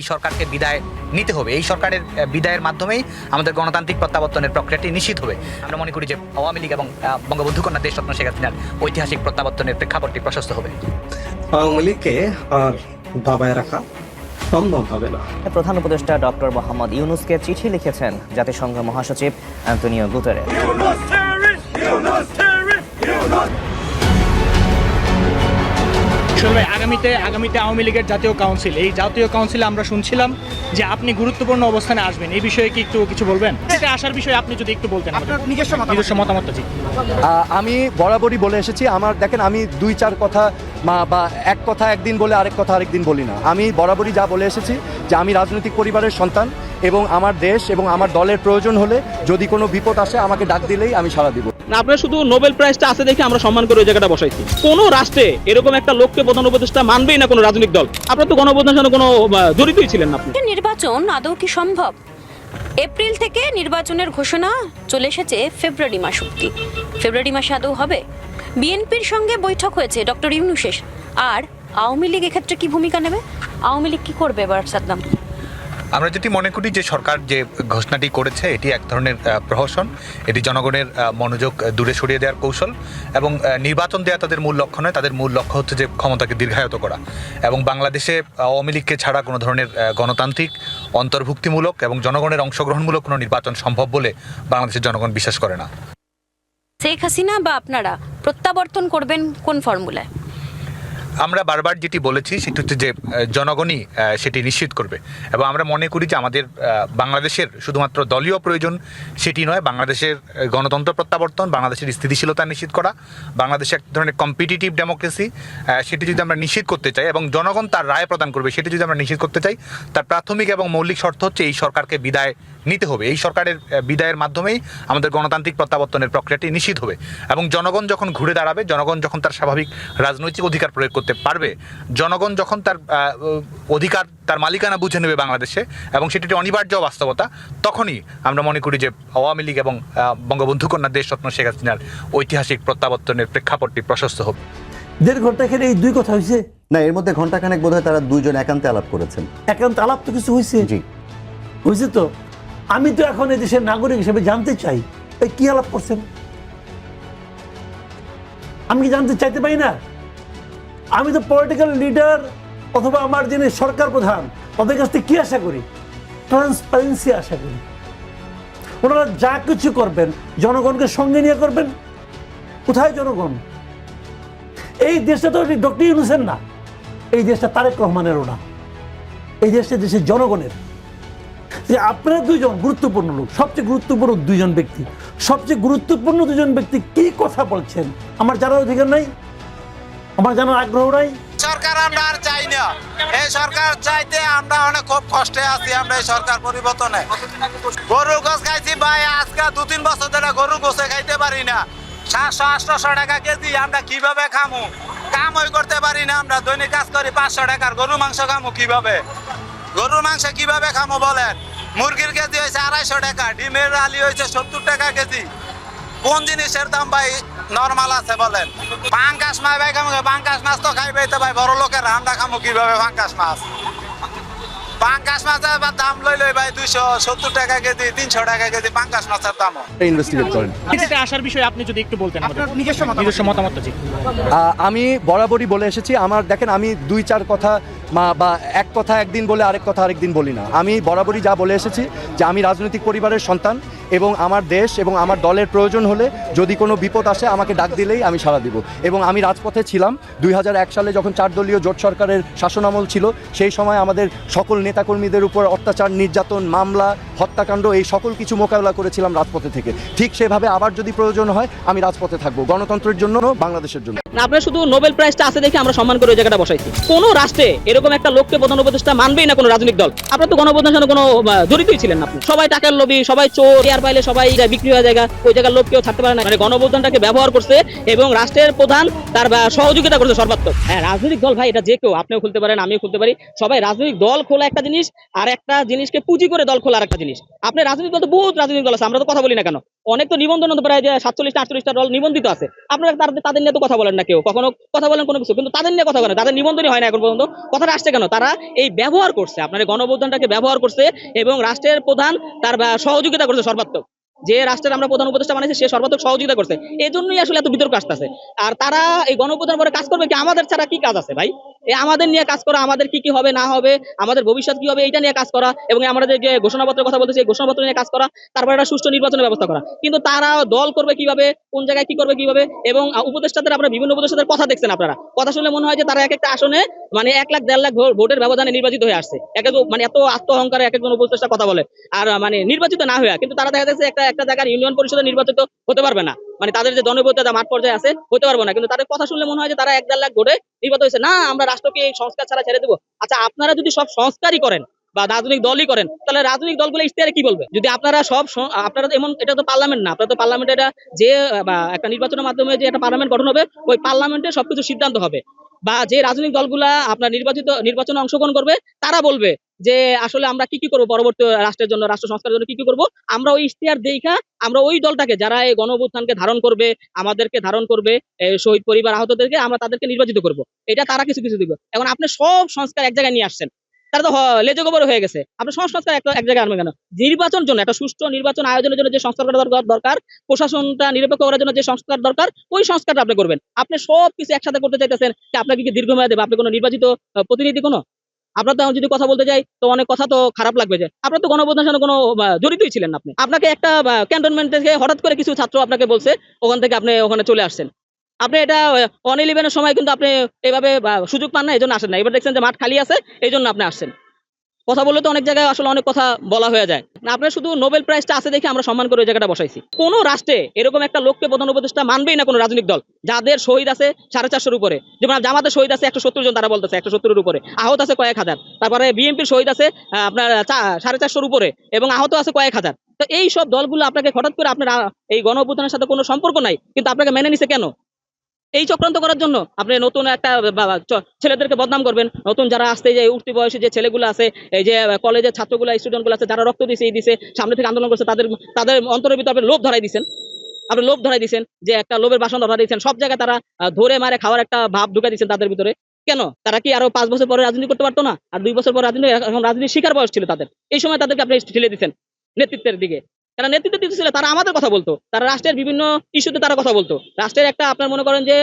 এই সরকারকে বিদায় নিতে হবে। এই সরকারের বিদায়ের মাধ্যমেই আমাদের গণতান্ত্রিক প্রত্যাবর্তনের প্রক্রিয়াটি নিশ্চিত হবে। আমরা মনে করি যে আওয়ামী লীগ এবং বঙ্গবন্ধু কন্যা দেশরত্ন শেখ হাসিনার ঐতিহাসিক প্রত্যাবর্তনের প্রেক্ষাপটটি প্রশস্ত হবে। আওয়ামী লীগকে আর দাবায় রাখা সম্ভব হবে না। প্রধান উপদেষ্টা ডক্টর মোহাম্মদ ইউনুসকে চিঠি লিখেছেন জাতিসংঘ মহাসচিব ভাই, আগামীতে আগামীতে আওয়ামী লীগের জাতীয় কাউন্সিল এই জাতীয় কাউন্সিলে আমরা শুনছিলাম যে আপনি গুরুত্বপূর্ণ অবস্থানে আসবেন। এই বিষয়ে কি একটু কিছু বলবেন? এটা আসার বিষয়ে আপনি যদি একটু বলতেন নিজস্ব মতামত। জি। আমি বরাবরই বলে এসেছি আমার দেখেন আমি দুই চার কথা মা- বা এক কথা একদিন বলে আরেক কথা আরেকদিন বলি না। আমি বরাবরই যা বলে এসেছি যে আমি রাজনৈতিক পরিবারের সন্তান এবং আমার দেশ এবং আমার দলের প্রয়োজন হলে যদি কোনো বিপদ আসে আমাকে ডাক দিলেই আমি সাড়া দিব। না আপনার শুধু নোবেল প্রাইজটা আছে দেখে আমরা সম্মান করে ওই জায়গাটা বসাইছি। কোনো রাষ্ট্রে এরকম একটা লোককে প্রধান উপদেষ্টা মানবেই না কোনো রাজনৈতিক দল। আপনার তো গণপ্রধান সাথে কোনো জড়িতই ছিলেন না আপনি। নির্বাচন আদৌ কি সম্ভব? এপ্রিল থেকে নির্বাচনের ঘোষণা চলে এসেছে ফেব্রুয়ারি মাস অব্দি ফেব্রুয়ারি মাসে আদৌ হবে? বিএনপির সঙ্গে বৈঠক হয়েছে ডক্টর ইউনুশেষ আর আওয়ামী লীগ এক্ষেত্রে কি ভূমিকা নেবে? আওয়ামী লীগ কি করবে এবার, সাদ্দাম? আমরা যেটি মনে করি যে সরকার যে ঘোষণাটি করেছে, এটি এক ধরনের প্রহসন। এটি জনগণের মনোযোগ দূরে সরিয়ে দেওয়ার কৌশল এবং নির্বাচন দেওয়া তাদের মূল লক্ষ্য নয়, তাদের মূল লক্ষ্য হচ্ছে যে ক্ষমতাকে দীর্ঘায়িত করা এবং বাংলাদেশে আওয়ামী লীগকে ছাড়া কোনো ধরনের গণতান্ত্রিক, অন্তর্ভুক্তিমূলক এবং জনগণের অংশগ্রহণমূলক কোনো নির্বাচন সম্ভব বলে বাংলাদেশের জনগণ বিশ্বাস করে না। শেখ হাসিনা বা আপনারা প্রত্যাবর্তন করবেন কোন ফর্মুলায়? আমরা বারবার যেটি বলেছি, সেটি হচ্ছে যে জনগণই সেটি নিশ্চিত করবে। এবং আমরা মনে করি যে, আমাদের বাংলাদেশের শুধুমাত্র দলীয় প্রয়োজন সেটি নয়, বাংলাদেশের গণতন্ত্র প্রত্যাবর্তন, বাংলাদেশের স্থিতিশীলতা নিশ্চিত করা, বাংলাদেশে এক ধরনের কম্পিটিটিভ ডেমোক্রেসি সেটি যদি আমরা নিশ্চিত করতে চাই এবং জনগণ তার রায় প্রদান করবে, সেটি যদি আমরা নিশ্চিত করতে চাই, তার প্রাথমিক এবং মৌলিক শর্ত হচ্ছে এই সরকারকে বিদায় নিতে হবে। এই সরকারের বিদায়ের মাধ্যমেই আমাদের গণতান্ত্রিক প্রত্যাবর্তনের প্রক্রিয়াটি নিশ্চিত হবে এবং জনগণ যখন ঘুরে দাঁড়াবে জনগণ যখন তার স্বাভাবিক রাজনৈতিক অধিকার প্রয়োগ করতে পারবে জনগণ যখন তার অধিকার তার মালিকানা বুঝে নেবে বাংলাদেশে এবং সেটি একটি অনিবার্য বাস্তবতা তখনই আমরা মনে করি যে আওয়ামী লীগ এবং বঙ্গবন্ধু কন্যা দেশরত্ন শেখ হাসিনার ঐতিহাসিক প্রত্যাবর্তনের প্রেক্ষাপটটি প্রশস্ত হবে দেড় ঘণ্টা এখানে এই দুই কথা হয়েছে? না এর মধ্যে ঘন্টাখানেক বোধ হয় তারা দুইজন একান্তে আলাপ করেছেন। একান্ত আলাপ তো কিছু হয়েছে? জি। হয়েছে তো? আমি তো এখন এই দেশের নাগরিক হিসেবে জানতে চাই এই কি আলাপ করছেন? আমি কি জানতে চাইতে পারি না? আমি তো পলিটিক্যাল লিডার অথবা আমার যিনি সরকার প্রধান, তাদের কাছ থেকে কি আশা করি? ট্রান্সপারেন্সি আশা করি। ওনারা যা কিছু করবেন, জনগণকে সঙ্গে নিয়ে করবেন। কোথায় জনগণ? এই দেশটা তো ডক্টর ইউনুসেন না, এই দেশটা তারেক রহমানেরও না, এই দেশটা দেশের জনগণের। যে আপনারা দুইজন গুরুত্বপূর্ণ লোক, সবচেয়ে গুরুত্বপূর্ণ দুইজন ব্যক্তি। সবচেয়ে গুরুত্বপূর্ণ দুজন ব্যক্তি কি কথা বলছেন? আমার জানার অধিকার নাই? আমার জানার আগ্রহ নাই? সরকার আমরা আর চাই না। এই সরকার চাইতে আমরা অনেক খুব কষ্টে আছি আমরা এই সরকার পরিবর্তনে। গরু গোস খাইছি ভাই, আজকে দু তিন বছর ধরে গরু গোসে খাইতে পারি না। সাতশো আটশো টাকা কেজি আমরা কীভাবে খামু? কামই করতে পারি না আমরা। দৈনিক কাজ করি, পাঁচশো টাকার গরু মাংস খামু কীভাবে? গরুর মাংস কীভাবে খামু বলেন? মুরগির কেজি হয়েছে আড়াইশো টাকা ডিমের আলি হয়েছে সত্তর টাকা কেজি। কোন জিনিসের দাম ভাই নর্মাল আছে বলেন? পাঙ্কাশ মাছ ভাই খামু পাঙ্কাশ মাছ তো খাইবে তো ভাই বড় লোকের আমরা খামু কীভাবে পাঙ্কাশ মাছ? পাঙ্কাশ মাছের এবার দাম লই লই ভাই দুইশো সত্তর টাকা কেজি তিনশো টাকা কেজি পাঙ্কাশ মাছের দাম ইনভেস্টিগেট করেন। এটা আসার বিষয়ে আপনি যদি একটু বলতেন আপনার নিজস্ব নিজস্ব মতামত আহ, আমি বরাবরই বলে এসেছি। আমার দেখেন আমি দুই চার কথা মা- বা এক কথা একদিন বলে আরেক কথা আরেকদিন বলি না। আমি বরাবরই যা বলে এসেছি, যে আমি রাজনৈতিক পরিবারের সন্তান এবং আমার দেশ এবং আমার দলের প্রয়োজন হলে যদি কোনো বিপদ আসে আমাকে ডাক দিলেই আমি সাড়া দিব। এবং আমি রাজপথে ছিলাম। দুই হাজার এক সালে যখন চার দলীয় জোট সরকারের শাসনামল ছিল, সেই সময় আমাদের সকল নেতাকর্মীদের উপর অত্যাচার, নির্যাতন, মামলা, হত্যাকাণ্ড এই সকল কিছু মোকাবেলা করেছিলাম রাজপথে থেকে। ঠিক সেভাবে আবার যদি প্রয়োজন হয়, আমি রাজপথে থাকব। গণতন্ত্রের জন্য, বাংলাদেশের জন্য। আপনার শুধু নোবেল প্রাইজটা আছে দেখে আমরা সম্মান করে ওই জায়গাটা বসাইছি। কোন রাষ্ট্রে এরকম একটা লোককে প্রধান উপদেষ্টা মানবেই না কোনো রাজনৈতিক দল। আপনার তো গণপ্রধানের সাথে কোনো জড়িতই ছিলেন না সবাই টাকার লবি সবাই চোর এয়ার পাইলে সবাই বিক্রি হয়ে জায়গা, ওই জায়গার লোক কেউ থাকতে পারে না। মানে গণপ্রধানটাকে ব্যবহার করছে এবং রাষ্ট্রের প্রধান তার সহযোগিতা করছে সর্বাত্মক। হ্যাঁ রাজনৈতিক দল ভাই, এটা যে কেউ, আপনিও খুলতে পারেন, আমিও খুলতে পারি। সবাই রাজনৈতিক দল খোলা একটা জিনিস, আর একটা জিনিসকে পুঁজি করে দল খোলা আর একটা জিনিস। আপনি রাজনৈতিক দল তো বহুত রাজনৈতিক দল আছে, আমরা তো কথা বলি না কেন? অনেক তো নিবন্ধন প্রায় যে সাতচল্লিশটা, আটচল্লিশটা দল নিবন্ধিত আছে। আপনারা তাদের নিয়ে তো কথা বলেন না কেউ। কখনো কথা বলেন কোনো কিছু, কিন্তু তাদের নিয়ে কথা বলেন তাদের নিবন্ধনই হয় না এখন পর্যন্ত। কথাটা আসছে কেন? তারা এই ব্যবহার করছে। আপনার গণবন্ধনটাকে ব্যবহার করছে এবং রাষ্ট্রের প্রধান তার সহযোগিতা করছে সর্বাত্মক। যে রাষ্ট্রের আমরা প্রধান উপদেষ্টা বানাইছি সে সর্বাত্মক সহযোগিতা করছে। এই জন্যই আসলে এত বিতর্ক আসতেছে। আর তারা এই গণঅভ্যুত্থান পরে কাজ করবে কি? আমাদের ছাড়া কি কাজ আছে ভাই? এই আমাদের নিয়ে কাজ করা, আমাদের কি কি হবে, না হবে, আমাদের ভবিষ্যৎ কি হবে এটা নিয়ে কাজ করা এবং আমরা যে ঘোষণাপত্রের কথা বলতেছি, এই ঘোষণাপত্র নিয়ে কাজ করা, তারপর একটা সুষ্ঠু নির্বাচনের ব্যবস্থা করা। কিন্তু তারা দল করবে কীভাবে, কোন জায়গায় কি করবে কীভাবে এবং উপদেষ্টাদের আপনারা, বিভিন্ন উপদেষ্টাদের কথা দেখছেন আপনারা। কথা শুনলে মনে হয় যে তারা এক একটা আসনে মানে এক লাখ, দেড় লাখ ভোটের ব্যবধানে নির্বাচিত হয়ে আসছে। এক মানে এত আত্ম অহংকারে এক একজন উপদেষ্টা কথা বলে। আর মানে নির্বাচিত না হয়ে, কিন্তু তারা দেখা যাচ্ছে একটা একটা জায়গার ইউনিয়ন পরিষদে নির্বাচিত হতে পারবে না। মানে তাদের যে জনপ্রিয়তা মাঠ পর্যায়ে আছে, হতে পারবে না। কিন্তু তাদের কথা শুনলে মনে হয় যে তারা এক দেড় লাখ ভোটে নির্বাচিত হয়েছে। না, আমরা রাষ্ট্রকে এই সংস্কার ছাড়া ছেড়ে দেবো। আচ্ছা আপনারা যদি সব সংস্কারই করেন বা রাজনৈতিক দলই করেন, তাহলে রাজনৈতিক দলগুলো ইশতেহারে কি বলবে? যদি আপনারা সব আপনারা তো এমন, এটা তো পার্লামেন্ট না। আপনারা তো পার্লামেন্ট এটা যে একটা নির্বাচনের মাধ্যমে যে একটা পার্লামেন্ট গঠন হবে, ওই পার্লামেন্টে সবকিছু সিদ্ধান্ত হবে। বা যে রাজনৈতিক দলগুলা আপনার নির্বাচিত, নির্বাচনে অংশগ্রহণ করবে, তারা বলবে যে আসলে আমরা কি কি করব পরবর্তী রাষ্ট্রের জন্য, রাষ্ট্র সংস্কারের জন্য কি কি করব? আমরা ওই ইশতেহার দেখা আমরা ওই দলটাকে, যারা এই গণ ধারণ করবে, আমাদেরকে ধারণ করবে শহীদ পরিবার আহতদেরকে, আমরা তাদেরকে নির্বাচিত করব। এটা তারা কিছু কিছু দিবে। এখন আপনি সব সংস্কার এক জায়গায় নিয়ে আসছেন। তারা তো লেজে গোবর হয়ে গেছে। আপনি সব সংস্কার একটা- এক জায়গায় আনবেন কেন? নির্বাচন জন্য, একটা সুষ্ঠু নির্বাচন আয়োজনের জন্য যে সংস্কার দরকার- প্রশাসনটা নিরপেক্ষ করার জন্য যে সংস্কার দরকার, ওই সংস্কারটা আপনি করবেন। আপনি সব কিছু একসাথে করতে চাইতেছেন যে আপনাকে কি দীর্ঘমেয়াদে দেবে আপনি কোনো নির্বাচিত প্রতিনিধি কোনো? আপনার তো যদি কথা বলতে যাই, তো অনেক কথা তো খারাপ লাগবে যে, আপনার তো গণপ্রধানের সাথে কোনো জড়িতই ছিলেন আপনি। আপনাকে একটা ক্যান্টনমেন্ট থেকে হঠাৎ করে কিছু ছাত্র আপনাকে বলছে, ওখান থেকে আপনি ওখানে চলে আসছেন। আপনি এটা অন ইলেভেনের সময় কিন্তু আপনি এইভাবে আহ, সুযোগ পান না এই জন্য আসেন না। এবার দেখছেন যে মাঠ খালি আছে এই জন্য আপনি আসছেন। কথা বললে তো অনেক জায়গায় আসলে অনেক কথা বলা হয়ে যায়। না আপনার শুধু নোবেল প্রাইজটা আছে দেখে আমরা সম্মান করে ওই জায়গাটা বসাইছি। কোনো রাষ্ট্রে এরকম একটা লোককে প্রধান উপদেষ্টা মানবেই না কোনো রাজনৈতিক দল। যাদের শহীদ আছে সাড়ে চারশোর উপরে। যেমন জামাতের শহীদ আছে একশো সত্তর জন তারা বলতেছে একশো সত্তরের উপরে। আহত আছে কয়েক হাজার। তারপরে বিএনপির শহীদ আছে আপনার সাড়ে চারশোর উপরে। এবং আহত আছে কয়েক হাজার। তো এই সব দলগুলো আপনাকে হঠাৎ করে আপনার এই গণ অভ্যুত্থানের সাথে কোনো সম্পর্ক নাই। কিন্তু আপনাকে মেনে নিছে কেন? এই চক্রান্ত করার জন্য আপনি নতুন একটা ছেলেদেরকে বদনাম করবেন। নতুন যারা আসতে যে উঠতি বয়সী যে ছেলেগুলো আছে, এই যে কলেজের ছাত্রগুলো স্টুডেন্টগুলো আছে, যারা রক্ত দিছে, এই দিছে, সামনে থেকে আন্দোলন করছে, তাদের তাদের অন্তরের ভিতরে আপনি লোভ ধরাই দিছেন। আপনি লোভ ধরাই দিছেন যে একটা লোভের বাসন ধরাই দিচ্ছেন সব জায়গায় তারা ধরে মারে খাওয়ার একটা ভাব ঢুকে দিচ্ছেন তাদের ভিতরে। কেন? তারা কি আরও পাঁচ বছর পরে রাজনীতি করতে পারতো না? আর দুই বছর পরে রাজনীতি, এখন রাজনীতি শিকার বয়স ছিল তাদের। এই সময় তাদেরকে আপনি ঠেলে দিচ্ছেন নেতৃত্বের দিকে। তারা নেতৃত্ব দিতেছিল তারা আমাদের কথা বলতো। তারা রাষ্ট্রের বিভিন্ন ইস্যুতে তারা কথা বলতো। রাষ্ট্রের একটা আপনার মনে করেন যে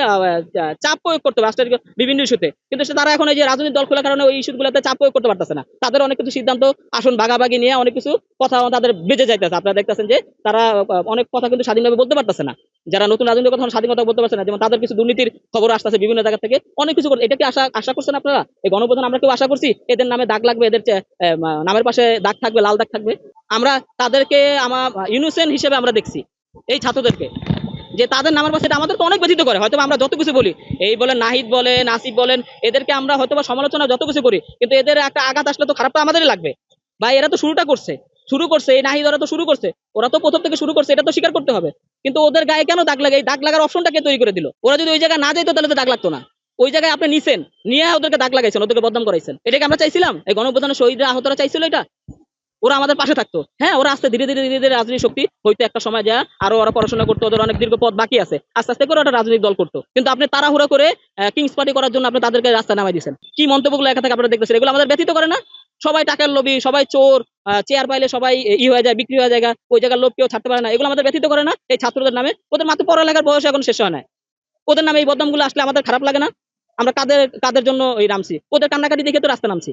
চাপ প্রয়োগ করতো রাষ্ট্রের বিভিন্ন ইস্যুতে। কিন্তু তারা এখন এই যে রাজনৈতিক দল খোলার কারণে ওই ইস্যুগুলোতে চাপ প্রয়োগ করতে পারতেছে না। তাদের অনেক কিছু সিদ্ধান্ত, আসন ভাগাভাগি নিয়ে অনেক কিছু কথা তাদের বেঁচে যাইতেছে। আপনারা দেখতেছেন যে তারা অনেক কথা কিন্তু স্বাধীনভাবে বলতে পারতেছে না। যারা নতুন রাজনৈতিক কথা স্বাধীন কথা বলতে পারছে না, যেমন তাদের কিছু দুর্নীতির খবর আসতেছে বিভিন্ন জায়গা থেকে, অনেক কিছু এটা কি আশা আশা করছেন আপনারা? এই গণপ্রধান আমরা কেউ আশা করছি? এদের নামে দাগ লাগবে, এদের নামের পাশে দাগ থাকবে, লাল দাগ থাকবে। আমরা তাদেরকে আমার, ইউনিসেন হিসেবে আমরা দেখছি, এই ছাত্রদেরকে। যে তাদের নামের পাশে এটা আমাদের তো অনেক ব্যথিত করে। হয়তো আমরা যত কিছু বলি, এই বলেন নাহিদ বলেন, আসিফ বলেন, এদেরকে আমরা হয়তো সমালোচনা যত কিছু করি, কিন্তু এদের একটা আঘাত আসলে তো খারাপটা আমাদেরই লাগবে। ভাই, এরা তো শুরুটা করছে। শুরু করছে, এই নাহিদ ওরা তো শুরু করছে। ওরা তো প্রথম থেকে শুরু করছে, এটা তো স্বীকার করতে হবে। কিন্তু ওদের গায়ে কেন দাগ লাগে? এই দাগ লাগার অপশনটা কে তৈরি করে দিল? ওরা যদি ওই জায়গায় না যেত তাহলে তো দাগ লাগতো না। ওই জায়গায় আপনি নিছেন, নিয়ে ওদেরকে দাগ লাগাইছেন, ওদেরকে বদনাম করাইছেন। এটাকে আমরা চাইছিলাম? এই গণপ্রধানের শহীদরা আহতরা চাইছিল এটা? ওরা আমাদের পাশে থাকতো। হ্যাঁ ওরা আস্তে ধীরে ধীরে ধীরে ধীরে রাজনৈতিক শক্তি, হয়তো একটা সময় যা আরও ওরা পড়াশোনা করতো, ওদের অনেক দীর্ঘ পথ বাকি আছে। আস্তে আস্তে করে ওটা রাজনৈতিক দল করতো। কিন্তু আপনি তাড়াহুড়ো করে কিংস পার্টি করার জন্য আপনি তাদেরকে রাস্তা নামাই দিয়েছেন। কি মন্তব্যগুলো একা থেকে আপনারা দেখতেছেন? এগুলো আমাদের ব্যতীত করে না? সবাই টাকার লোভী, সবাই চোর চেয়ার পাইলে সবাই ই হয়ে যায়, বিক্রি হয়ে যায় ওই জায়গার লোভ কেউ ছাড়তে পারে না। এগুলো আমাদের ব্যথিত করে না, এই ছাত্রদের নামে। ওদের মাত্র পড়ালেখার বয়স এখন শেষ হয় না ওদের নামে এই বদনামগুলো আসলে আমাদের খারাপ লাগে না। আমরা কাদের কাদের জন্য এই নামছি? ওদের কান্নাকাটি দেখে তো রাস্তা নামছি।